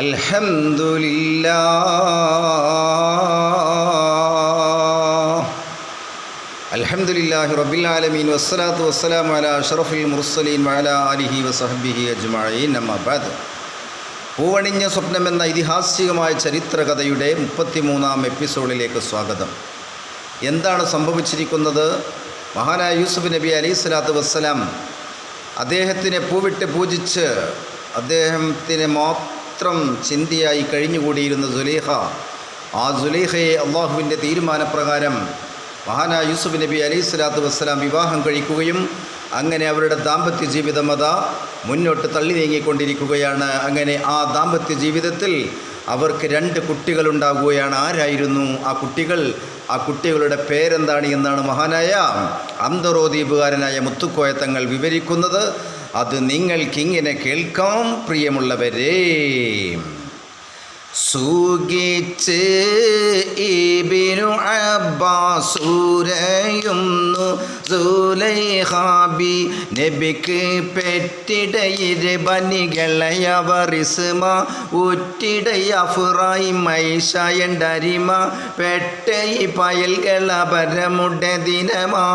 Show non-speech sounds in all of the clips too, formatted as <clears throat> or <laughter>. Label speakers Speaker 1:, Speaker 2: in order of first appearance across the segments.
Speaker 1: الحمد لله الحمد لله رب العالمين والصلاة والسلام على أشرف المرسلين وعلى آله وصحبه أجمعين أما بعد പൂവണിഞ്ഞ സ്വപ്നം എന്ന ഇതിഹാസികമായ ചരിത്രകഥയുടെ മുപ്പത്തിമൂന്നാം എപ്പിസോഡിലേക്ക് സ്വാഗതം എന്താണ് സംഭവിച്ചിരിക്കുന്നത് മഹാനായ യൂസുഫ് നബി അലൈഹി സ്വലാത്തു വസ്സലാം അദ്ദേഹത്തിനെ പൂവിട്ട് പൂജിച്ച് അദ്ദേഹത്തിന് മാത്രം ചിന്തയായി കഴിഞ്ഞുകൂടിയിരുന്ന സുലേഹ ആ സുലേഹയെ അള്ളാഹുവിന്റെ തീരുമാനപ്രകാരം മഹാനായ യൂസുഫ് നബി അലൈഹി സ്വലാത്തു വസ്സലാം വിവാഹം കഴിക്കുകയും അങ്ങനെ അവരുടെ ദാമ്പത്യ ജീവിതം അതാ മുന്നോട്ട് തള്ളി നീങ്ങിക്കൊണ്ടിരിക്കുകയാണ്. അങ്ങനെ ആ ദാമ്പത്യ ജീവിതത്തിൽ അവർക്ക് രണ്ട് കുട്ടികളുണ്ടാകുകയാണ്. ആരായിരുന്നു ആ കുട്ടികൾ? ആ കുട്ടികളുടെ പേരെന്താണ് എന്നാണ് മഹാനായ അന്തറോദ്വീപുകാരനായ മുത്തുക്കോയത്തങ്ങൾ വിവരിക്കുന്നത്. അത് നിങ്ങൾക്കിങ്ങനെ കേൾക്കാം പ്രിയമുള്ളവരേ. സൂകിച്ച് ഇബിനു അബ്ബാസൂരയുന്നു സുലൈഹാബി നബിക്ക് പെറ്റിടയിര് ബനികളയവർ ഇസ്മ ഉറ്റിടയ ഫുറായി മൈഷയണ്ടരിമ പയൽകള പരമുടെ ദിനമാ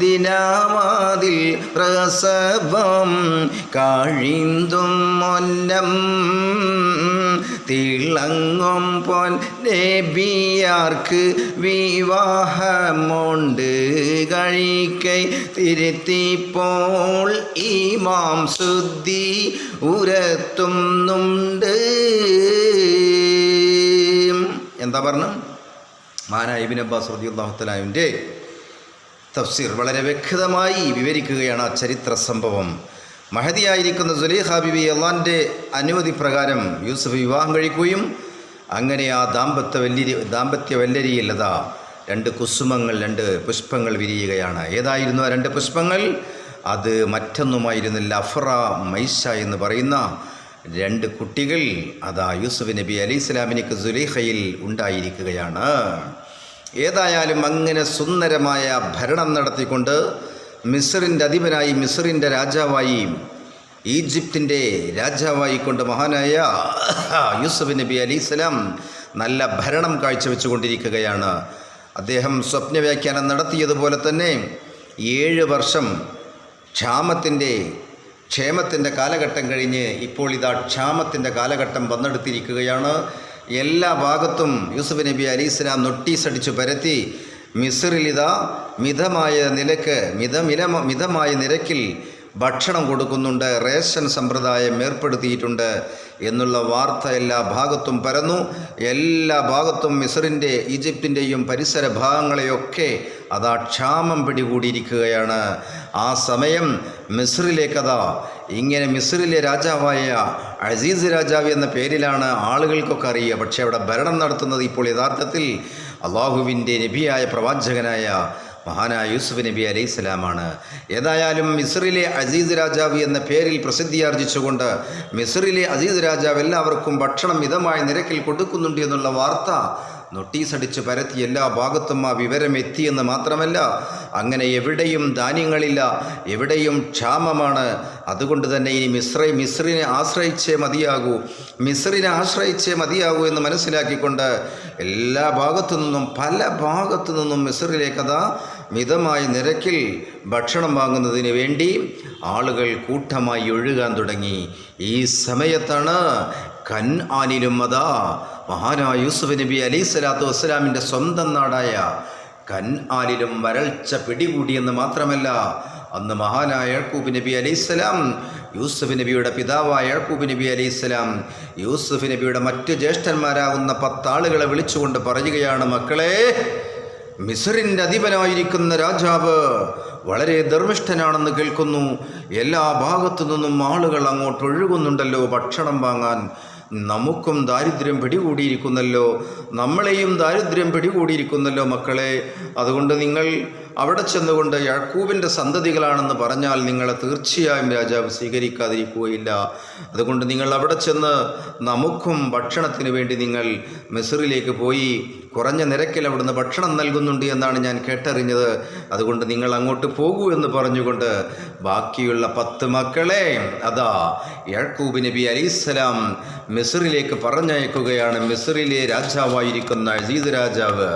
Speaker 1: ദിനമാതിൽ പ്രസവം കാഴിന്തും മൊന്നം തിളങ്ങും പൊൻ നബിയാർക്ക് വിവാഹമുണ്ട്. കഴിക്കൈ തിരുത്തിപ്പോൾ ഈമാം ശുദ്ധി ഉരത്തുന്നുണ്ട്. എന്താ പറഞ്ഞു? മാന ഇബിൻ അബ്ബാസ് റതി അള്ളാഹുത്തലാവിന്റെ തഫ്സീർ വളരെ വ്യക്തമായി വിവരിക്കുകയാണ് ആ ചരിത്ര സംഭവം. മഹതിയായിരിക്കുന്ന സുലൈഹ ബിബി അള്ളാന്റെ അനുമതി പ്രകാരം യൂസഫ് വിവാഹം കഴിക്കുകയും അങ്ങനെ ആ ദാമ്പത്യ വല്യരി ദാമ്പത്യ വല്ലരിയിൽ അതാ രണ്ട് കുസുമങ്ങൾ രണ്ട് പുഷ്പങ്ങൾ വിരിയുകയാണ്. ഏതായിരുന്നു ആ രണ്ട് പുഷ്പങ്ങൾ? അത് മറ്റൊന്നുമായിരുന്നില്ല. അഫ്ര മൈഷ എന്ന് പറയുന്ന രണ്ട് കുട്ടികൾ അതാ യൂസുഫ് നബി അലി ഇസ്ലാമിനിക്ക് സുലൈഖയിൽ ഉണ്ടായിരിക്കുകയാണ്. ഏതായാലും അങ്ങനെ സുന്ദരമായ ഭരണം നടത്തിക്കൊണ്ട് മിസ്റിന്റെ അധിപനായി മിസറിന്റെ രാജാവായി ഈജിപ്തിന്റെ രാജാവായി കൊണ്ട് മഹാനായ യൂസഫ് നബി അലി സ്വലാം നല്ല ഭരണം കാഴ്ചവെച്ചുകൊണ്ടിരിക്കുകയാണ്. അദ്ദേഹം സ്വപ്നവ്യാഖ്യാനം നടത്തിയതുപോലെ തന്നെ ഏഴ് വർഷം ക്ഷാമത്തിന്റെ ക്ഷേമത്തിന്റെ കാലഘട്ടം കഴിഞ്ഞ് ഇപ്പോൾ ഇതാ ക്ഷാമത്തിന്റെ കാലഘട്ടം വന്നെടുത്തിരിക്കുകയാണ്. എല്ലാ ഭാഗത്തും യൂസുഫ് നബി അലി ഇസ്ലാം നൊട്ടീസടിച്ചു പരത്തി മിസറിലിതാ മിതമായ നിലയ്ക്ക് മിതമില മിതമായ നിരക്കിൽ ഭക്ഷണം കൊടുക്കുന്നുണ്ട് റേഷൻ സമ്പ്രദായം ഏർപ്പെടുത്തിയിട്ടുണ്ട് എന്നുള്ള വാർത്ത എല്ലാ ഭാഗത്തും പരന്നു. എല്ലാ ഭാഗത്തും മിസറിന്റെ ഈജിപ്തിന്റെയും പരിസര ഭാഗങ്ങളെയൊക്കെ അതാ ക്ഷാമം പിടികൂടിയിരിക്കുകയാണ്. ആ സമയം മിസ്രിലേക്കതാ ഇങ്ങനെ മിസ്രിലെ രാജാവായ അസീസ് രാജാവ് എന്ന പേരിലാണ് ആളുകൾക്കൊക്കെ അറിയുക. പക്ഷേ അവിടെ ഭരണം നടത്തുന്നത് ഇപ്പോൾ യഥാർത്ഥത്തിൽ അള്ളാഹുവിന്റെ നബിയായ പ്രവാചകനായ മഹാനായ യൂസുഫ് നബി അലൈഹി സ്വലാമാണ്. ഏതായാലും മിസ്രിലെ അസീസ് രാജാവ് എന്ന പേരിൽ പ്രസിദ്ധിയാർജിച്ചുകൊണ്ട് മിസ്രിലെ അസീസ് രാജാവ് എല്ലാവർക്കും ഭക്ഷണം മിതമായ നിരക്കിൽ കൊടുക്കുന്നുണ്ട് എന്നുള്ള വാർത്ത നോട്ടീസ് അടിച്ച് പരത്തി എല്ലാ ഭാഗത്തും ആ വിവരം എത്തിയെന്ന് മാത്രമല്ല അങ്ങനെ എവിടെയും ധാന്യങ്ങളില്ല എവിടെയും ക്ഷാമമാണ്. അതുകൊണ്ട് തന്നെ ഇനി മിശ്ര മിശ്രിനെ ആശ്രയിച്ചേ മതിയാകൂ മിശ്രിനെ ആശ്രയിച്ചേ മതിയാകൂ എന്ന് മനസ്സിലാക്കിക്കൊണ്ട് എല്ലാ ഭാഗത്തു നിന്നും പല ഭാഗത്തു നിന്നും മിശ്രിലേക്കതാ മിതമായ നിരക്കിൽ ഭക്ഷണം വാങ്ങുന്നതിന് വേണ്ടി ആളുകൾ കൂട്ടമായി ഒഴുകാൻ തുടങ്ങി. ഈ സമയത്താണ് കൻ ആനിലും അതാ. മഹാനായ യൂസുഫ് നബി അലൈഹി സ്വലാത്തു വസ്സലാമിന്റെ സ്വന്തം നാടായ കൻ ആനിലും വരൾച്ച പിടികൂടിയെന്ന് മാത്രമല്ല അന്ന് മഹാനായ യഴക്കൂബ് നബി അലൈഹിസ്സലാം യൂസുഫ് നബിയുടെ പിതാവായ യഴക്കൂബ് നബി അലൈഹിസ്സലാം യൂസുഫ് നബിയുടെ മറ്റു ജ്യേഷ്ഠന്മാരാകുന്ന പത്താളുകളെ വിളിച്ചുകൊണ്ട് പറയുകയാണ് മക്കളെ മിസറിന്റെ അധിപനായിരിക്കുന്ന രാജാവ് വളരെ ധർമ്മിഷ്ഠനാണെന്ന് കേൾക്കുന്നു. എല്ലാ ഭാഗത്തു നിന്നും ആളുകൾ അങ്ങോട്ട് ഒഴുകുന്നുണ്ടല്ലോ ഭക്ഷണം വാങ്ങാൻ. നമുക്കും ദാരിദ്ര്യം പിടികൂടിയിരിക്കുന്നല്ലോ. നമ്മളെയും ദാരിദ്ര്യം പിടികൂടിയിരിക്കുന്നല്ലോ മക്കളെ. അതുകൊണ്ട് നിങ്ങൾ അവിടെ ചെന്നുകൊണ്ട് യാക്കൂബിന്റെ സന്തതികളാണെന്ന് പറഞ്ഞാൽ നിങ്ങളെ തീർച്ചയായും രാജാവ് സ്വീകരിക്കാതിരിക്കുകയില്ല. അതുകൊണ്ട് നിങ്ങൾ അവിടെ ചെന്ന് നമുക്കും ഭക്ഷണത്തിന് വേണ്ടി നിങ്ങൾ മിസറിലേക്ക് പോയി കുറഞ്ഞ നിരക്കിൽ അവിടുന്ന് ഭക്ഷണം നൽകുന്നുണ്ട് എന്നാണ് ഞാൻ കേട്ടറിഞ്ഞത്. അതുകൊണ്ട് നിങ്ങൾ അങ്ങോട്ട് പോകൂ എന്ന് പറഞ്ഞുകൊണ്ട് ബാക്കിയുള്ള പത്ത് മക്കളെ അതാ യാക്കൂബ് നബി അലൈഹിസ്സലാം മിസറിലേക്ക് പറഞ്ഞയക്കുകയാണ് മിസ്രിലെ രാജാവായിരിക്കുന്ന അസീസ് രാജാവ്.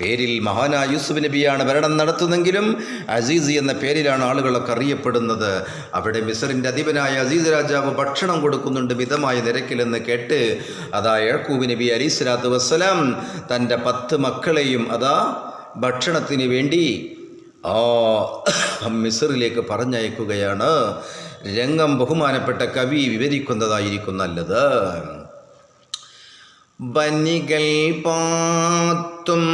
Speaker 1: പേരിൽ മഹാനായ യൂസുഫ് നബിയാണ് ഭരണം നടത്തുന്നെങ്കിലും അസീസ് എന്ന പേരിലാണ് ആളുകളൊക്കെ അറിയപ്പെടുന്നത്. അവിടെ മിസറിന്റെ അധിപനായ അസീസ് രാജാവ് ഭക്ഷണം കൊടുക്കുന്നുണ്ട് മിതമായ നിരക്കിലെന്ന് കേട്ട് അതാ എഴക്കൂബ് നബി അലൈഹി സ്വലാത്തു വസ്സലാം തന്റെ പത്ത് മക്കളെയും അതാ ഭക്ഷണത്തിന് വേണ്ടി ആ മിസറിലേക്ക് പറഞ്ഞയക്കുകയാണ്. രംഗം ബഹുമാനപ്പെട്ട കവി വിവരിക്കുന്നതായിരിക്കും നല്ലത്. ബനികൾ പാത്തും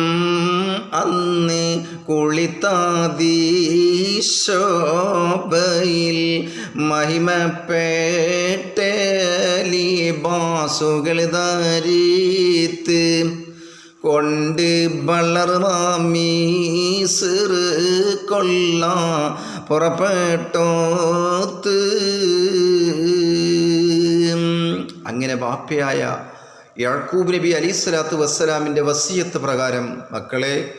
Speaker 1: അന്ന് കുളിത്താതീശോഭയിൽ മഹിമപ്പെട്ടലി ബാസുകൾ ധാരീത്ത് കൊണ്ട് വളർവാമീ സിറ് കൊള്ള. പുറപ്പെട്ടോത്ത്. അങ്ങനെ ബാപ്പയായ യാക്കൂബ് നബി അലി സ്വലാത്തു വസ്സലാമിന്റെ വസീയത്ത് പ്രകാരം മക്കളെ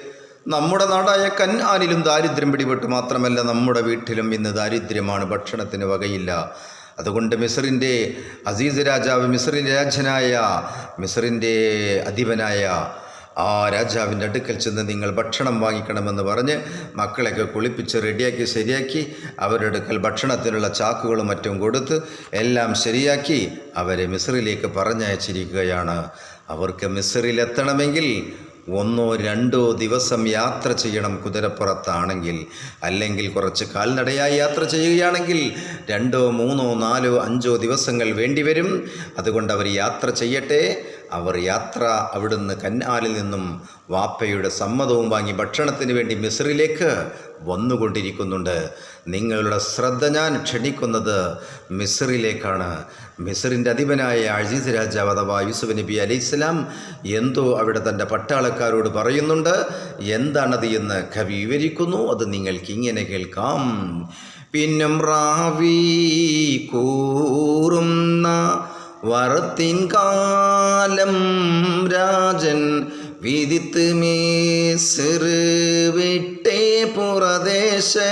Speaker 1: നമ്മുടെ നാടായ കന്നാനിലും ദാരിദ്ര്യം പിടിപെട്ടു മാത്രമല്ല നമ്മുടെ വീട്ടിലും ഇന്ന് ദാരിദ്ര്യമാണ്. ഭക്ഷണത്തിന് വകയില്ല. അതുകൊണ്ട് മിസറിന്റെ അസീസ് രാജാവ് മിസറിന്റെ രാജനായ മിസറിന്റെ അധിപനായ ആ രാജാവിന്റെ അടുക്കൽ ചെന്ന് നിങ്ങൾ ഭക്ഷണം വാങ്ങിക്കണമെന്ന് പറഞ്ഞ് മക്കളെയൊക്കെ കുളിപ്പിച്ച് റെഡിയാക്കി ശരിയാക്കി അവരുടെ അടുക്കൽ ഭക്ഷണത്തിനുള്ള ചാക്കുകളും മറ്റും കൊടുത്ത് എല്ലാം ശരിയാക്കി അവരെ മിസറിലേക്ക് പറഞ്ഞയച്ചിരിക്കുകയാണ്. അവർക്ക് മിസറിലെത്തണമെങ്കിൽ ഒന്നോ രണ്ടോ ദിവസം യാത്ര ചെയ്യണം കുതിരപ്പുറത്താണെങ്കിൽ. അല്ലെങ്കിൽ കുറച്ച് കാൽനടയായി യാത്ര ചെയ്യുകയാണെങ്കിൽ രണ്ടോ മൂന്നോ നാലോ അഞ്ചോ ദിവസങ്ങൾ വേണ്ടിവരും. അതുകൊണ്ട് അവർ യാത്ര ചെയ്യട്ടെ. അവർ യാത്ര അവിടുന്ന് കന്നാലിൽ നിന്നും വാപ്പയുടെ സമ്മതവും വാങ്ങി ഭക്ഷണത്തിന് വേണ്ടി മിസ്രിലേക്ക് വന്നുകൊണ്ടിരിക്കുന്നുണ്ട്. നിങ്ങളുടെ ശ്രദ്ധ ഞാൻ ക്ഷണിക്കുന്നത് മിസ്റിലേക്കാണ് മിസ്റിന്റെ അധിപനായ അഴീസ് രാജാവ് അഥവാ യൂസുഫ് നബി അലി ഇസ്ലാം എന്തോ അവിടെ തന്റെ പട്ടാളക്കാരോട് പറയുന്നുണ്ട്. എന്താണത് എന്ന് കവി വിവരിക്കുന്നു. അത് നിങ്ങൾക്ക് ഇങ്ങനെ കേൾക്കാം. പിന്നും റാവി കൂറുന്ന വറത്തിൻ കാലം രാജൻ വിധിത്ത് മേസിറ് വിട്ടേ പുറദേശക്കാർ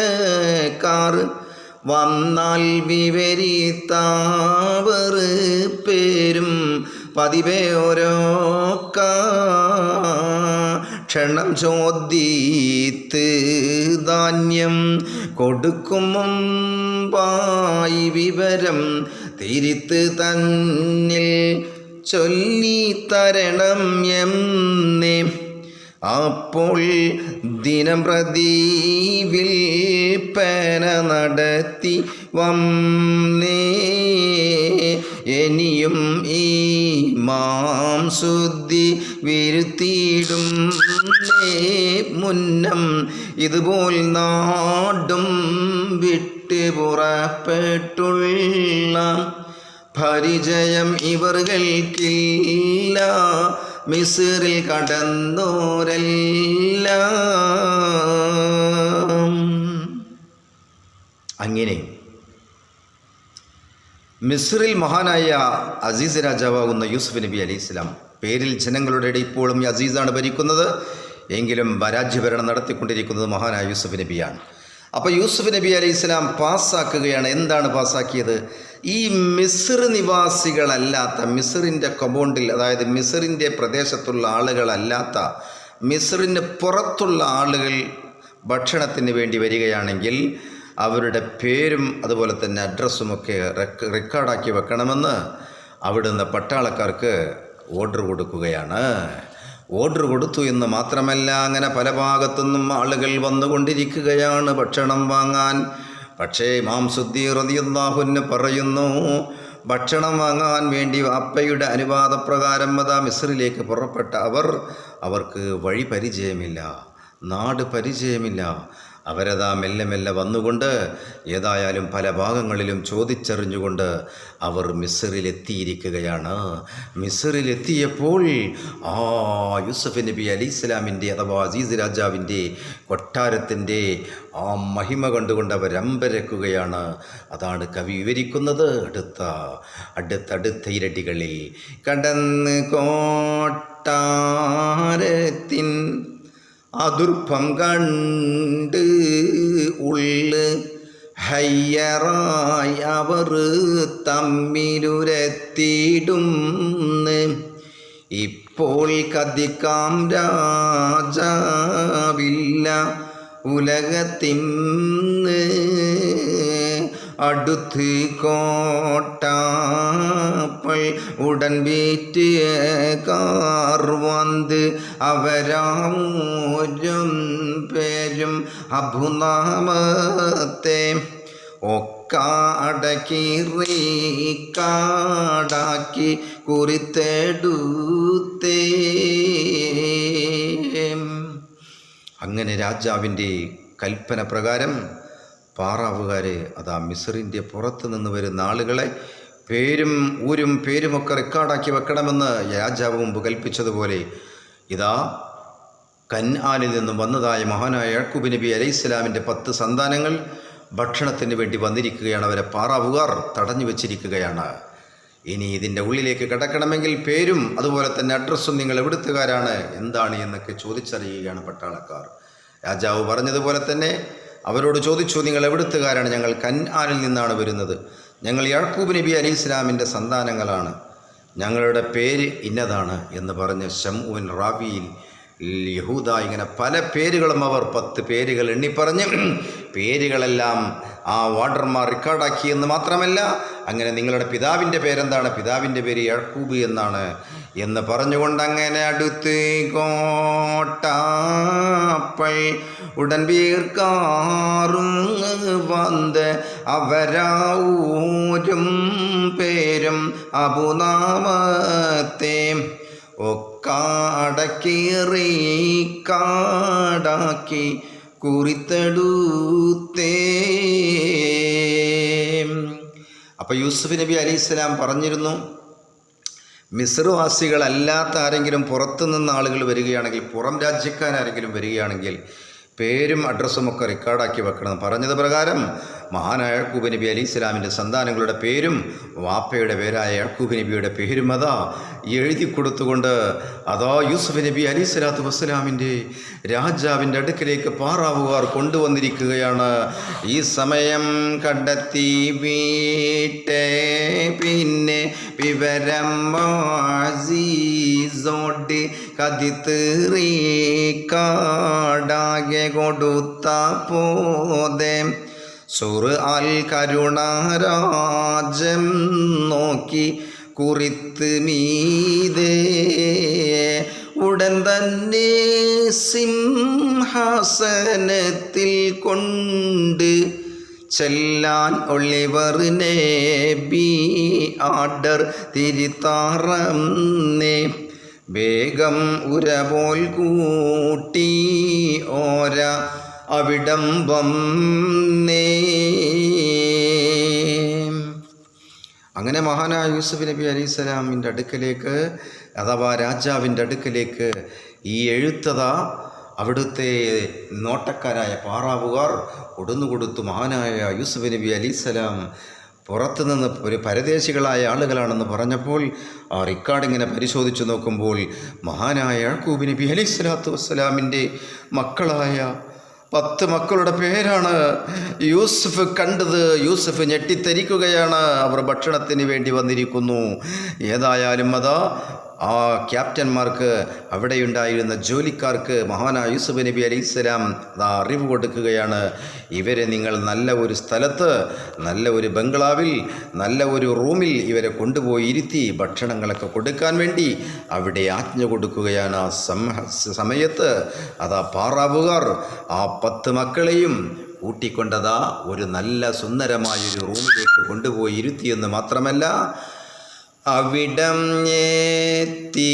Speaker 1: വന്നാൽ വിവരിത്താവർ പേരും പതിവേ ഓരോ ക്ഷണം ചോദ്യത്ത് ധാന്യം കൊടുക്കും മുമ്പായി വിവരം തിരിത്ത് തന്നിൽ ചൊല്ലി തരണം എന്നേ. അപ്പോൾ ദിനം പ്രതി വിൽപ്പന നടത്തി വന്നേ. ഇനിയും ഈ മാം ശുദ്ധി വിരുത്തിയിടും മുന്നം ഇതുപോൽ നാടും വിട്ട് പുറപ്പെട്ടുള്ള പരിചയം ഇവർകൾക്കില്ല. മിസിറിൽ കടന്നോരല്ല. അങ്ങനെ മിസ്രിൽ മഹാനായ അസീസ് രാജാവാകുന്ന യൂസുഫ് നബി അലി ഇസ്ലാം പേരിൽ ജനങ്ങളുടെ ഇടയിൽ ഇപ്പോഴും അസീസാണ് ഭരിക്കുന്നത്. എങ്കിലും രാജ്യഭരണം നടത്തിക്കൊണ്ടിരിക്കുന്നത് മഹാനായ യൂസുഫ് നബിയാണ്. അപ്പോൾ യൂസുഫ് നബി അലൈഹി ഇസ്ലാം പാസ്സാക്കുകയാണ്. എന്താണ് പാസ്സാക്കിയത്? ഈ മിസ്ർ നിവാസികളല്ലാത്ത മിസ്റിന്റെ കൊബോണ്ടിൽ അതായത് മിസ്റിന്റെ പ്രദേശത്തുള്ള ആളുകളല്ലാത്ത മിസ്റിന് പുറത്തുള്ള ആളുകൾ ഭക്ഷണത്തിന് വേണ്ടി വരികയാണെങ്കിൽ അവരുടെ പേരും അതുപോലെ തന്നെ അഡ്രസ്സുമൊക്കെ ഒക്കെ റെക്കോർഡാക്കി വെക്കണമെന്ന് അവിടുന്ന് പട്ടാളക്കാർക്ക് ഓർഡർ കൊടുക്കുകയാണ്. ഓർഡർ കൊടുത്തു എന്ന് മാത്രമല്ല അങ്ങനെ പല ഭാഗത്തുനിന്നും ആളുകൾ വന്നുകൊണ്ടിരിക്കുകയാണ് ഭക്ഷണം വാങ്ങാൻ. പക്ഷേ ഇമാം സുദ്ദി പറയുന്നു ഭക്ഷണം വാങ്ങാൻ വേണ്ടി അപ്പയുടെ അനുവാദപ്രകാരം അതാ മിസ്രിലേക്ക് പുറപ്പെട്ട അവർ അവർക്ക് വഴി പരിചയമില്ല നാട് പരിചയമില്ല അവരതാ മെല്ലെ മെല്ലെ വന്നുകൊണ്ട് ഏതായാലും പല ഭാഗങ്ങളിലും ചോദിച്ചറിഞ്ഞുകൊണ്ട് അവർ മിസറിലെത്തിയിരിക്കുകയാണ് മിസറിലെത്തിയപ്പോൾ ആ യൂസഫ് നബി അലി ഇസ്ലാമിന്റെ അഥവാ അസീസ് രാജാവിന്റെ കൊട്ടാരത്തിന്റെ ആ മഹിമ കണ്ടുകൊണ്ട് അവർ അമ്പരക്കുകയാണ്. അതാണ് കവി വിവരിക്കുന്നത്. അടുത്ത അടുത്തടുത്ത ഇരട്ടികളിൽ കടന്ന് കോട്ടാരത്തിൻ അതുർഭം കണ്ട് ഉള്ള് ഹയ്യറായി അവർ തമ്മിലുരത്തിയിടും ഇപ്പോൾ കതിക്കാം രാജാവില്ല ഉലകത്തിന്ന്. അടുത്ത് കോട്ടാപ്പൾ ഉടൻ വീറ്റിയ കാർ വന്ന് അവരാമൂരും പേരും അഭുനാമത്തെ ഒക്കാടക്കീറി കാടാക്കി കുറിത്തെടുത്തേ. അങ്ങനെ രാജാവിന്റെ കൽപ്പന പ്രകാരം പാറാവുകാരെ അതാ മിസറിന്റെ പുറത്ത് നിന്ന് വരുന്ന ആളുകളെ പേരും ഊരും പേരുമൊക്കെ റെക്കോർഡാക്കി വെക്കണമെന്ന് രാജാവ് മുമ്പ് കൽപ്പിച്ചതുപോലെ ഇതാ കൻആനിൽ നിന്നും വന്നതായ മഹാനായ യാക്കൂബ് നബി അലൈഹി ഇസ്ലാമിന്റെ പത്ത് സന്താനങ്ങൾ ഭക്ഷണത്തിന് വേണ്ടി വന്നിരിക്കുകയാണ്. അവരെ പാറാവുകാർ തടഞ്ഞു വെച്ചിരിക്കുകയാണ്. ഇനി ഇതിന്റെ ഉള്ളിലേക്ക് കിടക്കണമെങ്കിൽ പേരും അതുപോലെ തന്നെ അഡ്രസ്സും നിങ്ങൾ എവിടുത്തുകാരാണ് എന്താണ് എന്നൊക്കെ ചോദിച്ചറിയുകയാണ് പട്ടാളക്കാർ. രാജാവ് പറഞ്ഞതുപോലെ തന്നെ അവരോട് ചോദിച്ചു നിങ്ങൾ എവിടുത്തുകാരാണ്? ഞങ്ങൾ കന്നാനിൽ നിന്നാണ് വരുന്നത്. ഞങ്ങൾ യാക്കൂബ് നബി അലി ഇസ്ലാമിന്റെ സന്താനങ്ങളാണ്. ഞങ്ങളുടെ പേര് ഇന്നതാണ് എന്ന് പറഞ്ഞ് ഷംഉൻ റാബിയിൽ യഹൂദ ഇങ്ങനെ പല പേരുകളും അവർ പത്ത് പേരുകൾ എണ്ണിപ്പറഞ്ഞ് <clears throat> പേരുകളെല്ലാം ആ വാർഡർമാർ റെക്കോർഡാക്കി എന്ന് മാത്രമല്ല അങ്ങനെ നിങ്ങളുടെ പിതാവിന്റെ പേരെന്താണ്? പിതാവിന്റെ പേര് യഴക്കൂബ് എന്നാണ്. എന്ന് പറഞ്ഞുകൊണ്ട് അങ്ങനെ അടുത്ത് കോട്ടപ്പൾ ഉടൻ വീർക്കാറും വന്ന് അവരാവൂരും പേരും അപുനാമത്തെ ഒക്കാടക്കേറി കാടാക്കി കുറിത്തെടുത്തേ. അപ്പോൾ യൂസുഫ് നബി അലി ഇസ്ലാം പറഞ്ഞിരുന്നു മിസ്റുവാസികളല്ലാത്ത ആരെങ്കിലും പുറത്തു നിന്ന് ആളുകൾ വരികയാണെങ്കിൽ പുറം രാജ്യക്കാരാരെങ്കിലും വരികയാണെങ്കിൽ പേരും അഡ്രസ്സും ഒക്കെ റെക്കോർഡാക്കി വെക്കണം. പറഞ്ഞത് പ്രകാരം മഹാനായ യാക്കൂബ് നബി അലി ഇസ്ലാമിന്റെ സന്താനങ്ങളുടെ പേരും വാപ്പയുടെ പേരായ യാക്കൂബ് നബിയുടെ പേരും അതാ എഴുതി കൊടുത്തുകൊണ്ട് അതാ യൂസുഫ് നബി അലി സ്വലാത്തു വസ്സലാമിന്റെ രാജാവിന്റെ അടുക്കിലേക്ക് പാറാവുകാർ കൊണ്ടുവന്നിരിക്കുകയാണ്. ഈ സമയം കണ്ടെത്തി വീട്ടേ പിന്നെ വിവരം വാസീസോട് കതിത്തേറി കാടാകെ കൊടുത്ത പോതെ സുറ് അൽ കരുണാരാജം നോക്കി കുറിത്ത് മീതേ. ഉടൻ തന്നെ സിംഹാസനത്തിൽ കൊണ്ട് ചെല്ലാൻ ഒളിവറിനെ ബി ആർഡർ തിരിത്താറന്നേ വേഗം ഉരപോൽ കൂട്ടി ഓര അവിടംബം നേ. അങ്ങനെ മഹാനായ യൂസുഫ് നബി അലൈഹി സ്വലാമിന്റെ അടുക്കലേക്ക് അഥവാ രാജാവിന്റെ അടുക്കലേക്ക് ഈ എഴുത്തത അവിടുത്തെ നോട്ടക്കാരായ പാറാവുകാർ കൊടുന്നുകൊടുത്തു. മഹാനായ യൂസുഫ് നബി അലൈസ്ലാം പുറത്തു നിന്ന് ഒരു പരദേശികളായ ആളുകളാണെന്ന് പറഞ്ഞപ്പോൾ ആ റെക്കോർഡിങ്ങിനെ പരിശോധിച്ചു നോക്കുമ്പോൾ മഹാനായ യാക്കൂബ് നബി അലൈഹി സ്വലാത്തു വസ്സലാമിന്റെ മക്കളായ പത്ത് മക്കളുടെ പേരാണ്. യൂസഫ് കണ്ടത് യൂസഫ് ഞെട്ടിത്തരിക്കുകയാണ്. അവർ ഭക്ഷണത്തിന് വേണ്ടി വന്നിരിക്കുന്നു. ഏതായാലും അതാ ആ ക്യാപ്റ്റന്മാർക്ക് അവിടെയുണ്ടായിരുന്ന ജോലിക്കാർക്ക് മഹാനായ യൂസുഫ് നബി അലൈഹിസ്സലാം അതാ അറിവ് കൊടുക്കുകയാണ്. ഇവരെ നിങ്ങൾ നല്ല ഒരു സ്ഥലത്ത് നല്ല ഒരു ബംഗ്ലാവിൽ നല്ല ഒരു റൂമിൽ ഇവരെ കൊണ്ടുപോയി ഇരുത്തി ഭക്ഷണങ്ങളൊക്കെ കൊടുക്കാൻ വേണ്ടി അവിടെ ആജ്ഞ കൊടുക്കുകയാണ്. ആ സമയത്ത് അതാ പാറാവുകാർ ആ പത്ത് മക്കളെയും കൂട്ടിക്കൊണ്ടതാ ഒരു നല്ല സുന്ദരമായൊരു റൂമിലേക്ക് കൊണ്ടുപോയി ഇരുത്തിയെന്ന് മാത്രമല്ല അവിടം എത്തി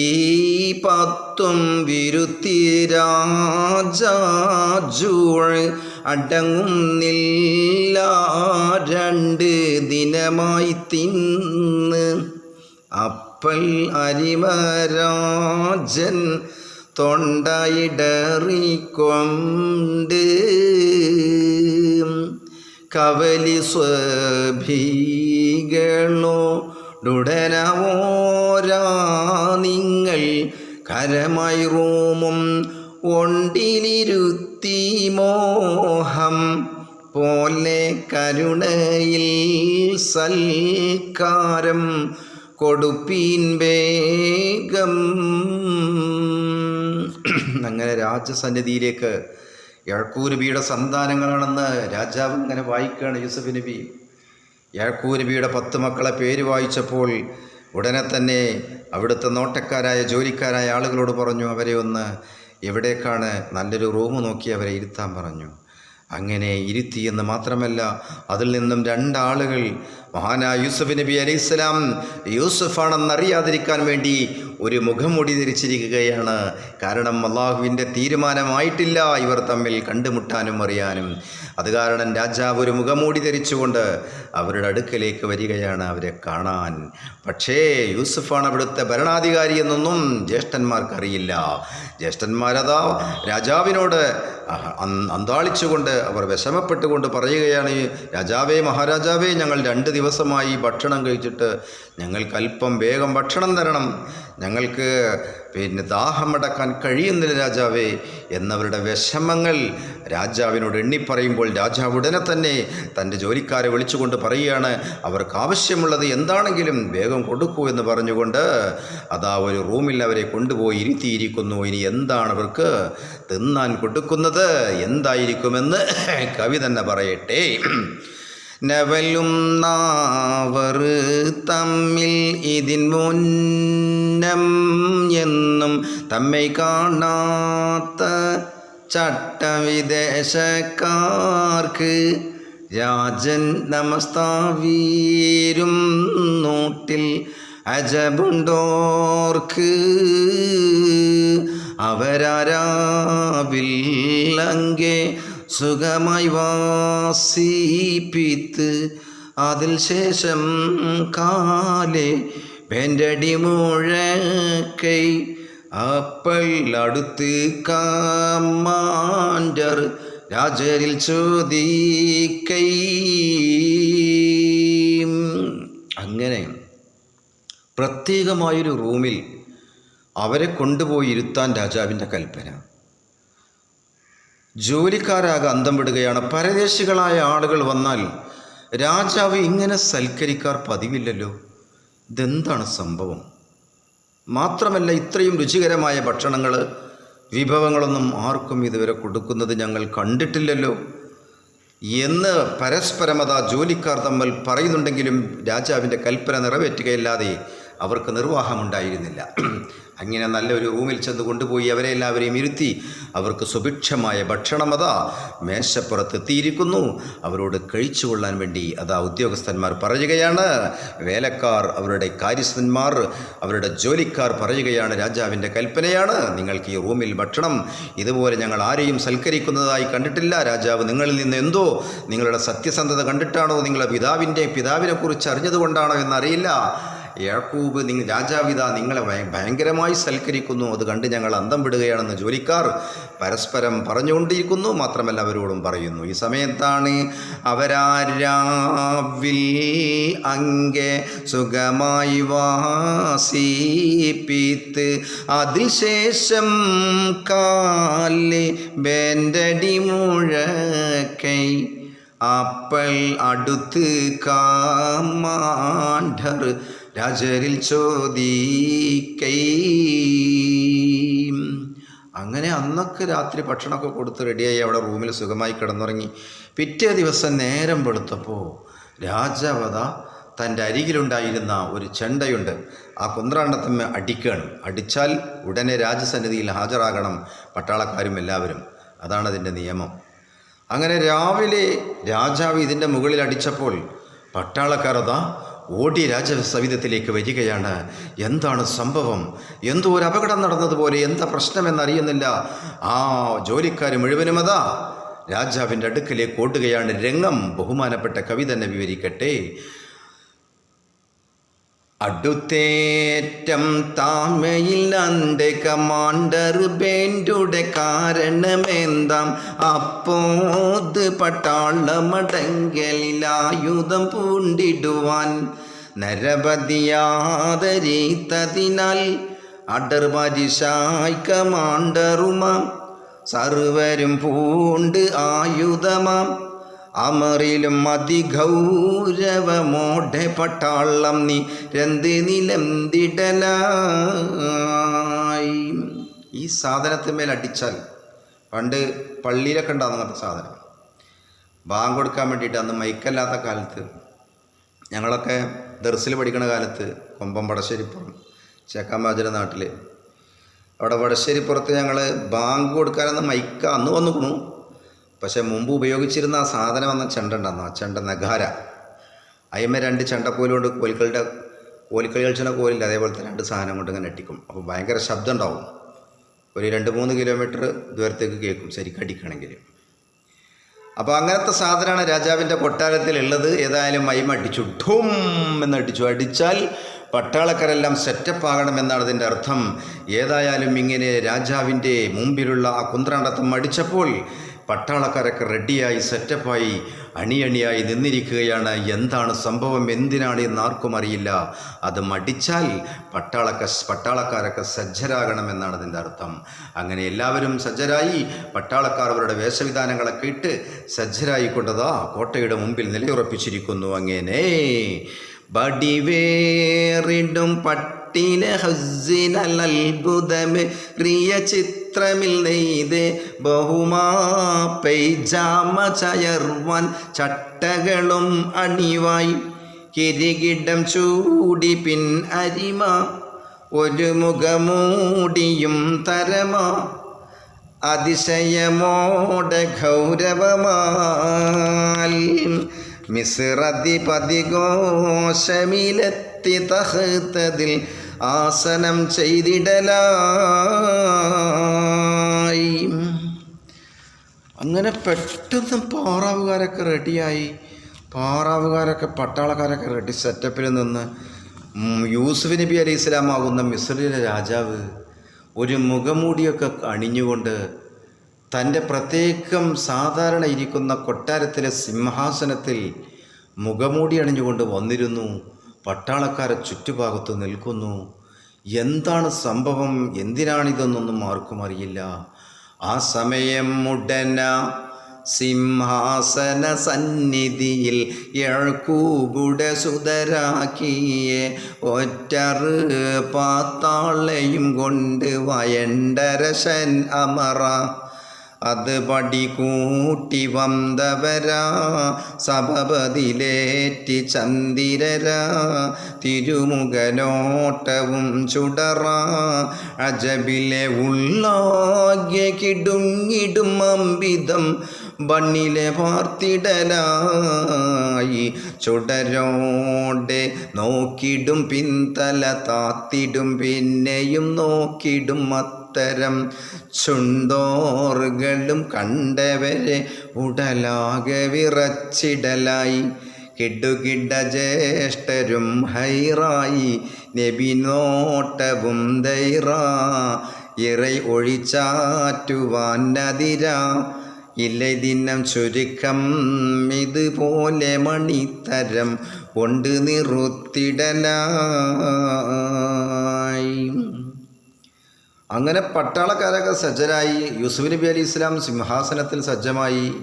Speaker 1: പത്തും വിരുത്തി രാജൂൾ അടങ്ങുന്നില്ല രണ്ട് ദിനമായി തിന്ന്. അപ്പൽ അരിമരാജൻ തൊണ്ടയിടറിക്കൊണ്ട് കവലി നിങ്ങൾ കരമായി റൂമും ഒണ്ടിലിരുത്തി മോഹം പോലെ കരുണയിൽ സൽക്കാരം കൊടുപ്പീൻ വേഗം. അങ്ങനെ രാജസന്നിധിയിലേക്ക് എഴക്കൂരുബിയുടെ സന്താനങ്ങളാണെന്ന് രാജാവ് ഇങ്ങനെ വായിക്കുകയാണ് യൂസഫ് നബി. യാക്കൂബ് നബിയുടെ പത്ത് മക്കളെ പേര് വായിച്ചപ്പോൾ ഉടനെ തന്നെ അവിടുത്തെ നോട്ടക്കാരായ ജോലിക്കാരായ ആളുകളോട് പറഞ്ഞു അവരെ ഒന്ന് എവിടേക്കാണ് നല്ലൊരു റൂം നോക്കി അവരെ ഇരുത്താൻ പറഞ്ഞു. അങ്ങനെ ഇരുത്തിയെന്ന് മാത്രമല്ല അതിൽ നിന്നും രണ്ടാളുകൾ മഹാനായ യൂസഫ് നബി അലൈഹിസ്സലാം യൂസഫാണെന്നറിയാതിരിക്കാൻ വേണ്ടി ഒരു മുഖംമൂടി ധരിച്ചിരിക്കുകയാണ്. കാരണം അള്ളാഹുവിന്റെ തീരുമാനമായിട്ടില്ല ഇവർ തമ്മിൽ കണ്ടുമുട്ടാനും അറിയാനും. അത് കാരണം രാജാവ് ഒരു മുഖംമൂടി ധരിച്ചുകൊണ്ട് അവരുടെ അടുക്കലേക്ക് വരികയാണ് അവരെ കാണാൻ. പക്ഷേ യൂസഫാണ് അവിടുത്തെ ഭരണാധികാരി എന്നൊന്നും ജ്യേഷ്ഠന്മാർക്കറിയില്ല. ജ്യേഷ്ഠന്മാരതാ രാജാവിനോട് അന്താളിച്ചുകൊണ്ട് അവർ വിഷമപ്പെട്ടുകൊണ്ട് പറയുകയാണ് രാജാവേ മഹാരാജാവേ ഞങ്ങൾ രണ്ട് ദിവസമായി ഭക്ഷണം കഴിച്ചിട്ട് ഞങ്ങൾക്ക് അല്പം വേഗം ഭക്ഷണം തരണം. ഞങ്ങൾക്ക് പിന്നെ ദാഹമടക്കാൻ കഴിയുന്നില്ല രാജാവേ എന്നവരുടെ വിഷമങ്ങൾ രാജാവിനോട് എണ്ണിപ്പറയുമ്പോൾ രാജാവ് ഉടനെ തന്നെ തന്റെ ജോലിക്കാരെ വിളിച്ചുകൊണ്ട് പറയുകയാണ് അവർക്ക് ആവശ്യമുള്ളത് എന്താണെങ്കിലും വേഗം കൊടുക്കൂ എന്ന് പറഞ്ഞുകൊണ്ട് അതാ ഒരു റൂമിൽ അവരെ കൊണ്ടുപോയി ഇരുത്തിയിരിക്കുന്നു. ഇനി എന്താണ് അവർക്ക് തിന്നാൻ കൊടുക്കുന്നത്? എന്തായിരിക്കുമെന്ന് കവി തന്നെ പറയട്ടെ. നവലും നാവർ തമ്മിൽ ഇതിൻ മുന്നം എന്നും തമ്മെ കാണാത്ത ചട്ടവിദേശക്കാർക്ക് രാജൻ നമസ്താവീരും നോട്ടിൽ അജബുണ്ടോർക്ക് അവരാരാവില്ലങ്കെ സുഖമായി വാസിപ്പിത്ത് അതിൽ ശേഷം കാലെ വെന്റടി മുഴക്കൈ അപ്പൽ അടുത്ത് കമാൻഡർ രാജരിൽ ചോദിക്കൈ. അങ്ങനെ പ്രത്യേകമായൊരു റൂമിൽ അവരെ കൊണ്ടുപോയി ഇരുത്താൻ രാജാവിന്റെ കൽപ്പന. ജോലിക്കാരാകെ അന്തം വിടുകയാണ്. പരദേശികളായ ആളുകൾ വന്നാൽ രാജാവ് ഇങ്ങനെ സൽക്കരിക്കാർ പതിവില്ലല്ലോ. ഇതെന്താണ് സംഭവം? മാത്രമല്ല ഇത്രയും രുചികരമായ ഭക്ഷണങ്ങൾ വിഭവങ്ങളൊന്നും ആർക്കും ഇതുവരെ കൊടുക്കുന്നത് ഞങ്ങൾ കണ്ടിട്ടില്ലല്ലോ. എന്ന് പരസ്പരമത ജോലിക്കാർ തമ്മിൽ പറയുന്നുണ്ടെങ്കിലും രാജാവിന്റെ കൽപ്പന നിറവേറ്റുകയല്ലാതെ അവർക്ക് നിർവാഹമുണ്ടായിരുന്നില്ല. അങ്ങനെ നല്ലൊരു റൂമിൽ ചെന്ന് കൊണ്ടുപോയി അവരെ എല്ലാവരെയും ഇരുത്തി. അവർക്ക് സുഭിക്ഷമായ ഭക്ഷണം അതാ മേശപ്പുറത്ത് എത്തിയിരിക്കുന്നു. അവരോട് കഴിച്ചുകൊള്ളാൻ വേണ്ടി അതാ ഉദ്യോഗസ്ഥന്മാർ പറയുകയാണ്. വേലക്കാർ അവരുടെ കാര്യസ്ഥന്മാർ അവരുടെ ജോലിക്കാർ പറയുകയാണ് രാജാവിന്റെ കൽപ്പനയാണ്. നിങ്ങൾക്ക് ഈ റൂമിൽ ഭക്ഷണം ഇതുപോലെ ഞങ്ങൾ ആരെയും സൽക്കരിക്കുന്നതായി കണ്ടിട്ടില്ല. രാജാവ് നിങ്ങളിൽ നിന്ന് എന്തോ നിങ്ങളുടെ സത്യസന്ധത കണ്ടിട്ടാണോ നിങ്ങളുടെ പിതാവിന്റെ പിതാവിനെക്കുറിച്ച് അറിഞ്ഞതുകൊണ്ടാണോ എന്നറിയില്ല. യാക്കൂബ് നിങ്ങൾ രാജാവിത നിങ്ങളെ ഭയ- ഭയങ്കരമായി സൽക്കരിക്കുന്നു. അത് കണ്ട് ഞങ്ങൾ അന്തം വിടുകയാണെന്ന് ജോലിക്കാർ പരസ്പരം പറഞ്ഞുകൊണ്ടിരിക്കുന്നു. മാത്രമല്ല അവരോടും പറയുന്നു ഈ സമയത്താണ് അവരാരാവിൽ അങ്കെ സുഖമായി വാസിപ്പിത്ത്. അതിശേഷം കാലി ബെൻഡടി മുഴക്കൈ ആപ്പൽ അടുത്ത് കാമാണ്ടർ രാജരിൽ ചോദിക്കൈ. അങ്ങനെ അന്നൊക്കെ രാത്രി ഭക്ഷണമൊക്കെ കൊടുത്ത് റെഡിയായി അവിടെ റൂമിൽ സുഖമായി കിടന്നുറങ്ങി. പിറ്റേ ദിവസം നേരം വെളുത്തപ്പോൾ രാജവത തന്റെ അരികിലുണ്ടായിരുന്ന ഒരു ചെണ്ടയുണ്ട്. ആ കുന്ത്രാണ്ടത്തമ്മ അടിക്കണം. അടിച്ചാൽ ഉടനെ രാജസന്നിധിയിൽ ഹാജരാകണം പട്ടാളക്കാരും എല്ലാവരും. അതാണ് അതിന്റെ നിയമം. അങ്ങനെ രാവിലെ രാജാവ് ഇതിന്റെ മുകളിൽ അടിച്ചപ്പോൾ പട്ടാളക്കാർ അതാ ഓടി രാജസവിധത്തിലേക്ക് വരികയാണ്. എന്താണ് സംഭവം? എന്തോ ഒരു അപകടം നടന്നതുപോലെ എന്താ പ്രശ്നമെന്നറിയുന്നില്ല. ആ ജോലിക്കാർ മുഴുവനും അതാ. രാജാവിന്റെ അടുക്കലേക്ക് ഓടുകയാണ് രംഗം. ബഹുമാനപ്പെട്ട കവി തന്നെ വിവരിക്കട്ടെ. അടുത്തേറ്റം താമയിൽ അന്റെ കമാണ്ടർ ബേൻഡുടെ കാരണമെന്താം? അപ്പോത് പട്ടാളമടങ്കലിലായുധം പൂണ്ടിടുവാൻ നരപതിയാദരീത്തതിനാൽ അടർവരിശായ് കമാണ്ടറുമാം സർവരും പൂണ്ട് ആയുധമാം. അമറിലും അതിഗൗരവമോടെ പട്ടാളം നീ രന്ത് നിലന്തിടലായി ഈ സാധനത്തിന്മേൽ അടിച്ചാൽ പണ്ട് പള്ളിയിലൊക്കെ ഉണ്ടാകുന്ന സാധനം. ബാങ്ക് കൊടുക്കാൻ വേണ്ടിയിട്ട് അന്ന് മൈക്കല്ലാത്ത കാലത്ത് ഞങ്ങളൊക്കെ ദർസിൽ പഠിക്കുന്ന കാലത്ത് കൊമ്പം വടശ്ശേരിപ്പുറം ചേക്കാമ്പാചര നാട്ടിൽ അവിടെ വടശ്ശേരിപ്പുറത്ത് ഞങ്ങൾ ബാങ്ക് കൊടുക്കാനെന്ന് മൈക്ക അന്ന് വന്നുക്കണു പക്ഷേ മുമ്പ് ഉപയോഗിച്ചിരുന്ന ആ സാധനം എന്ന ചെണ്ട ഉണ്ടെന്നോ? ചെണ്ട നഗാര അയ്യമ്മ രണ്ട് ചെണ്ടക്കോലുകൊണ്ട് കോലിക്കളുടെ കോലിക്കളി കളിച്ചുന്ന കോലില്ല? തന്നെ രണ്ട് സാധനം കൊണ്ട് ഇങ്ങനെ അടിക്കും അപ്പോൾ ഭയങ്കര ശബ്ദം ഉണ്ടാവും. ഒരു രണ്ട് മൂന്ന് കിലോമീറ്റർ ദൂരത്തേക്ക് കേൾക്കും. ശരിക്കും അടിക്കണമെങ്കിൽ. അപ്പോൾ അങ്ങനത്തെ സാധനമാണ് രാജാവിന്റെ കൊട്ടാരത്തിലുള്ളത്. ഏതായാലും മൈമ അടിച്ചു. ഠും എന്നടിച്ചു അടിച്ചാൽ പട്ടാളക്കാരെല്ലാം സെറ്റപ്പ് ആകണമെന്നാണ് ഇതിന്റെ അർത്ഥം. ഏതായാലും ഇങ്ങനെ രാജാവിന്റെ മുമ്പിലുള്ള ആ കുന്ത്രാണ്ടത്തം അടിച്ചപ്പോൾ പട്ടാളക്കാരൊക്കെ റെഡിയായി സെറ്റപ്പായി അണിയണിയായി നിന്നിരിക്കുകയാണ്. എന്താണ് സംഭവം? എന്തിനാണ് എന്ന് ആർക്കും അറിയില്ല. അത് മടിച്ചാൽ പട്ടാളക്ക പട്ടാളക്കാരൊക്കെ സജ്ജരാകണമെന്നാണ് അതിന്റെ അർത്ഥം. അങ്ങനെ എല്ലാവരും സജ്ജരായി പട്ടാളക്കാർ അവരുടെ വേഷവിധാനങ്ങളൊക്കെ ഇട്ട് സജ്ജരായിക്കൊണ്ടതാ കോട്ടയുടെ മുമ്പിൽ നിലയുറപ്പിച്ചിരിക്കുന്നു. അങ്ങനെ ബടിവേറിടും പട്ടിലെ റിയ പ്രിയ ചിത്രമിൽ നെയ്ത് ബഹുമാ പെയ്ജാമ ചയർവാൻ ചട്ടകളും അണിവായി. കിരികിടം ചൂടി പിൻ അരിമ ഒരു മുഖമൂടിയും തരമ അതിശയമോടെ ഗൗരവമാൽ. കോശമിലെത്തി തഹത്തതിൽ ആസനം ചെയ്തിടലായി. അങ്ങനെ പെട്ടെന്ന് പാറാവുകാരൊക്കെ റെഡിയായി. പാറാവുകാരൊക്കെ പട്ടാളക്കാരൊക്കെ റെഡി. സെറ്റപ്പിൽ നിന്ന് യൂസുഫ് നബി അലൈഹി ഇസ്ലാമാകുന്ന മിസ്രിലെ രാജാവ് ഒരു മുഖമൂടിയൊക്കെ അണിഞ്ഞുകൊണ്ട് തന്റെ പ്രത്യേകം സാധാരണ ഇരിക്കുന്ന കൊട്ടാരത്തിലെ സിംഹാസനത്തിൽ മുഖമൂടി അണിഞ്ഞുകൊണ്ട് വന്നിരുന്നു. പട്ടാളക്കാരെ ചുറ്റുഭാഗത്ത് നിൽക്കുന്നു. എന്താണ് സംഭവം? എന്തിനാണിതെന്നൊന്നും ആർക്കും അറിയില്ല. ആ സമയം ഉടന സിംഹാസന സന്നിധിയിൽ എഴക്കൂബുടെ സുതരാക്കിയെ ഒറ്ററ് പാത്താളയും കൊണ്ട് വയണ്ടരശൻ അമറ. അത് പടി കൂട്ടി വന്നവരാ സഭപതിലേറ്റി ചന്ദിരരാ തിരുമുഖനോട്ടവും ചുടറാ അജബിലെ ഉള്ളാകെ കിടുങ്ങിടും അമ്പിതം ബണ്ണിലെ പാർത്തിടലായി ചുടരോടെ നോക്കിടും പിന്തല താത്തിടും പിന്നെയും നോക്കിടും അത്തരം ചുണ്ടോറുകളും കണ്ടവരെ ഉടലാകെ വിറച്ചിടലായി. കിടുകിട ജ്യേഷ്ഠരും ഹൈറായി നബി നോട്ടവും ധൈറ ഇറൈ ഒഴിച്ചാറ്റുവാൻ നദിരാ. ഇല്ല ദിനം ചുരുക്കം ഇതുപോലെ മണിത്തരം കൊണ്ട് നിറുത്തിടലായി. അങ്ങനെ പട്ടാളക്കാരൊക്കെ സജ്ജരായി. യൂസുഫ് നബി അലി ഇസ്ലാം സിംഹാസനത്തിൽ സജ്ജമായി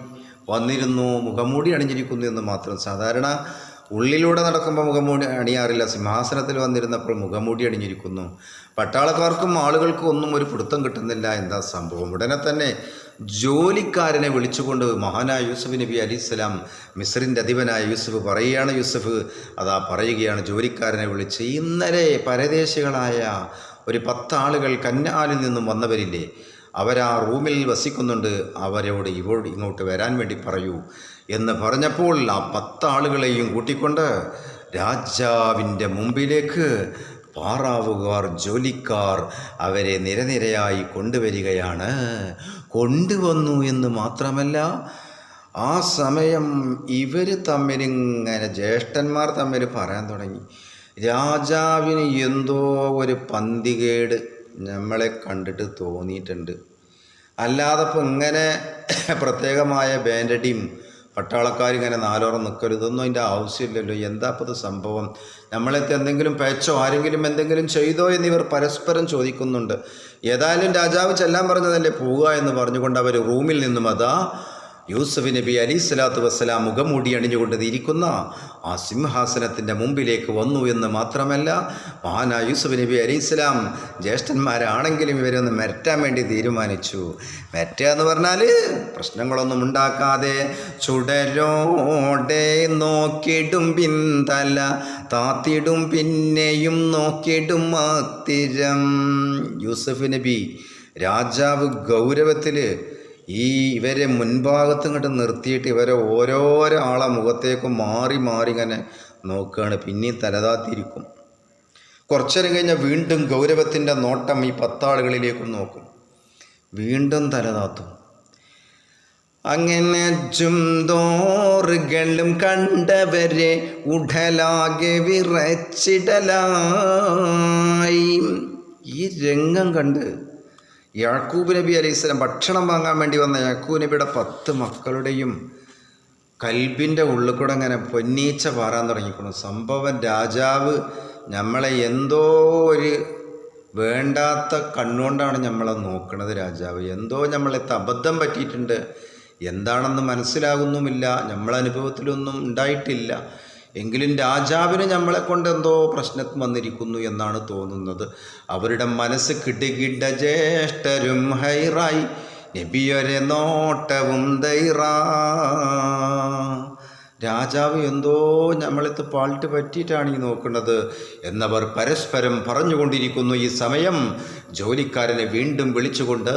Speaker 1: വന്നിരുന്നു. മുഖംമൂടി അണിഞ്ഞിരിക്കുന്നു എന്ന് മാത്രം. സാധാരണ ഉള്ളിലൂടെ നടക്കുമ്പോൾ മുഖംമൂടി അണിയാറില്ല. സിംഹാസനത്തിൽ വന്നിരുന്നപ്പോൾ മുഖംമൂടി അണിഞ്ഞിരിക്കുന്നു. പട്ടാളക്കാർക്കും ആളുകൾക്കും ഒന്നും ഒരു പിടുത്തം കിട്ടുന്നില്ല. എന്താ സംഭവം? ഉടനെ തന്നെ ജോലിക്കാരനെ വിളിച്ചുകൊണ്ട് മഹാനായ യൂസുഫ് നബി അലി ഇസ്ലാം മിസ്രിന്റെ അധിപനായ യൂസുഫ് പറയുകയാണ്. യൂസുഫ് അതാ പറയുകയാണ് ജോലിക്കാരനെ വിളിച്ച് ഇന്നലെ പരദേശികളായ ഒരു പത്താളുകൾ കന്നാലിൽ നിന്നും വന്നവരില്ലേ? അവരാ റൂമിൽ വസിക്കുന്നുണ്ട്. അവരോട് ഇവോട് ഇങ്ങോട്ട് വരാൻ വേണ്ടി പറയൂ. എന്ന് പറഞ്ഞപ്പോൾ ആ പത്താളുകളെയും കൂട്ടിക്കൊണ്ട് രാജാവിന്റെ മുമ്പിലേക്ക് പാറാവുകാർ ജോലിക്കാർ അവരെ നിരനിരയായി കൊണ്ടുവരികയാണ്. കൊണ്ടുവന്നു എന്ന് മാത്രമല്ല ആ സമയം ഇവർ തമ്മിലിങ്ങനെ ജ്യേഷ്ഠന്മാർ തമ്മിൽ പറയാൻ തുടങ്ങി. രാജാവിന് എന്തോ ഒരു പന്തികേട് നമ്മളെ കണ്ടിട്ട് തോന്നിയിട്ടുണ്ട്. അല്ലാതെ ഇപ്പം ഇങ്ങനെ പ്രത്യേകമായ ബാൻഡടിയും പട്ടാളക്കാരിങ്ങനെ നാലോറം നിൽക്കരുത് ഇതൊന്നും അതിന്റെ ആവശ്യമില്ലല്ലോ. എന്താ ഇപ്പോൾ സംഭവം? നമ്മളെത്തി എന്തെങ്കിലും പേച്ചോ ആരെങ്കിലും എന്തെങ്കിലും ചെയ്തോ എന്നിവർ പരസ്പരം ചോദിക്കുന്നുണ്ട്. ഏതായാലും രാജാവ് ചെല്ലാൻ പറഞ്ഞതല്ലേ പോവുക എന്ന് പറഞ്ഞുകൊണ്ട് അവർ റൂമിൽ നിന്നും അതാ യൂസഫ് നബി അലി സ്വലാത്തു വസ്സലാം മുഖംമൂടി അണിഞ്ഞുകൊണ്ട് ഇരിക്കുന്ന ആ സിംഹാസനത്തിന്റെ മുമ്പിലേക്ക് വന്നു എന്ന് മാത്രമല്ല മഹാന യൂസഫ് നബി അലി ഇസ്ലാം ജ്യേഷ്ഠന്മാരാണെങ്കിലും ഇവരൊന്ന് മെരറ്റാൻ വേണ്ടി തീരുമാനിച്ചു. മെറ്റുക എന്ന് പറഞ്ഞാൽ പ്രശ്നങ്ങളൊന്നും ഉണ്ടാക്കാതെ ചുടരോടെ നോക്കിടും പിന്തല താത്തിടും പിന്നെയും നോക്കിടും മാത്തിരം. യൂസഫ് നബി രാജാവ് ഗൗരവത്തിൽ ഈ ഇവരെ മുൻഭാഗത്ത് ഇങ്ങോട്ട് നിർത്തിയിട്ട് ഇവരെ ഓരോരോ ആളെ മുഖത്തേക്കും മാറി മാറി ഇങ്ങനെ നോക്കുകയാണ്. പിന്നെയും തലതാത്തിരിക്കും കുറച്ചേരം കഴിഞ്ഞാൽ വീണ്ടും ഗൗരവത്തിന്റെ നോട്ടം ഈ പത്താളുകളിലേക്കും നോക്കും. വീണ്ടും തലതാത്തും. അങ്ങനെ ചുംതോറുകളും കണ്ടവരെ ഉടലാകെ വിറച്ചിടലായി. ഈ രംഗം കണ്ട് യാക്കൂബ് നബി അലൈഹിസ്ലാം ഭക്ഷണം വാങ്ങാൻ വേണ്ടി വന്ന യാക്കൂബ് നബിയുടെ പത്ത് മക്കളുടെയും കൽബിന്റെ ഉള്ളിൽ കൂടെ അങ്ങനെ പൊന്നീച്ച പാറാൻ തുടങ്ങിക്കുന്നു സംഭവം രാജാവ് നമ്മളെ എന്തോ ഒരു വേണ്ടാത്ത കണ്ണുകൊണ്ടാണ് നമ്മളെ നോക്കുന്നത് രാജാവ്. എന്തോ നമ്മളെ അബദ്ധം പറ്റിയിട്ടുണ്ട്. എന്താണെന്ന് മനസ്സിലാകുന്നുമില്ല. നമ്മളനുഭവത്തിലൊന്നും ഉണ്ടായിട്ടില്ല. എങ്കിലും രാജാവിന് നമ്മളെ കൊണ്ട് എന്തോ പ്രശ്നം വന്നിരിക്കുന്നു എന്നാണ് തോന്നുന്നത്. അവരുടെ മനസ്സ് കിടുകിട ജ്യേഷ്ഠരും ഹൈറായി. നബിയൊരെ നോട്ടവും ദൈറാ. രാജാവ് എന്തോ നമ്മളെത്ത് പാൾട്ട് പറ്റിയിട്ടാണ് ഈ നോക്കുന്നത്. എന്നവർ പരസ്പരം പറഞ്ഞുകൊണ്ടിരിക്കുന്നു ഈ സമയം. ജോലിക്കാരനെ വീണ്ടും വിളിച്ചുകൊണ്ട്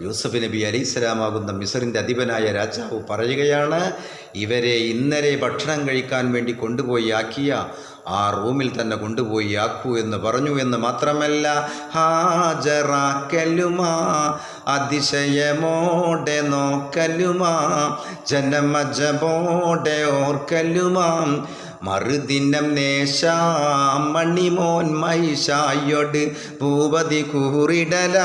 Speaker 1: യൂസഫ് നബി അലൈസലാമാകുന്ന മിസറിന്റെ അധിപനായ രാജാവ് പറയുകയാണ് ഇവരെ ഇന്നലെ ഭക്ഷണം കഴിക്കാൻ വേണ്ടി കൊണ്ടുപോയി ആക്കിയ ആ റൂമിൽ തന്നെ കൊണ്ടുപോയി ആക്കൂ എന്ന് പറഞ്ഞു എന്ന് മാത്രമല്ല ഹാജറാക്കലുമാ അതിശയമോടെ നോക്കലുമാ ജനമജബോടെ ഓർക്കലുമാം മറുദിനം നേശാം മണിമോൻ മൈഷായോട് ഭൂപതി കൂറിടലായി.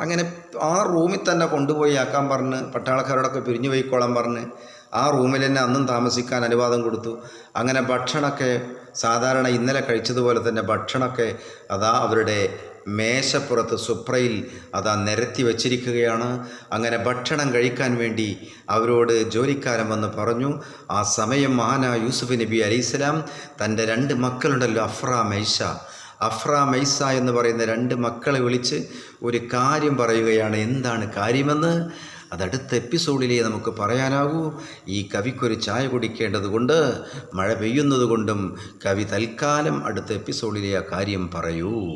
Speaker 1: അങ്ങനെ ആ റൂമിൽ തന്നെ കൊണ്ടുപോയി ആക്കാൻ പറഞ്ഞ് പട്ടാളക്കാരോടൊക്കെ പിരിഞ്ഞു പോയിക്കോളാൻ പറഞ്ഞ് ആ റൂമിൽ തന്നെ അന്നും താമസിക്കാൻ അനുവാദം കൊടുത്തു. അങ്ങനെ ഭക്ഷണമൊക്കെ സാധാരണ ഇന്നലെ കഴിച്ചതുപോലെ തന്നെ ഭക്ഷണമൊക്കെ അതാ അവരുടെ മേശപ്പുറത്ത് സുപ്രയിൽ അതാ നിരത്തി വച്ചിരിക്കുകയാണ്. അങ്ങനെ ഭക്ഷണം കഴിക്കാൻ വേണ്ടി അവരോട് ജോലിക്കാരൻ വന്ന് പറഞ്ഞു ആ സമയം മഹാന യൂസുഫ് നബി അലൈഹിസ്സലാം തന്റെ രണ്ട് മക്കളുണ്ടല്ലോ അഫ്ര മൈഷ അഫ്ര മൈസ എന്ന് പറയുന്ന രണ്ട് മക്കളെ വിളിച്ച് ഒരു കാര്യം പറയുകയാണ്. എന്താണ് കാര്യമെന്ന്? അതടുത്ത എപ്പിസോഡിലേ നമുക്ക് പറയാനാകൂ. ഈ കവിക്കൊരു ചായ കുടിക്കേണ്ടതുകൊണ്ട് മഴ പെയ്യുന്നതുകൊണ്ടും കവി തൽക്കാലം അടുത്ത എപ്പിസോഡിലെ ആ കാര്യം പറയൂ.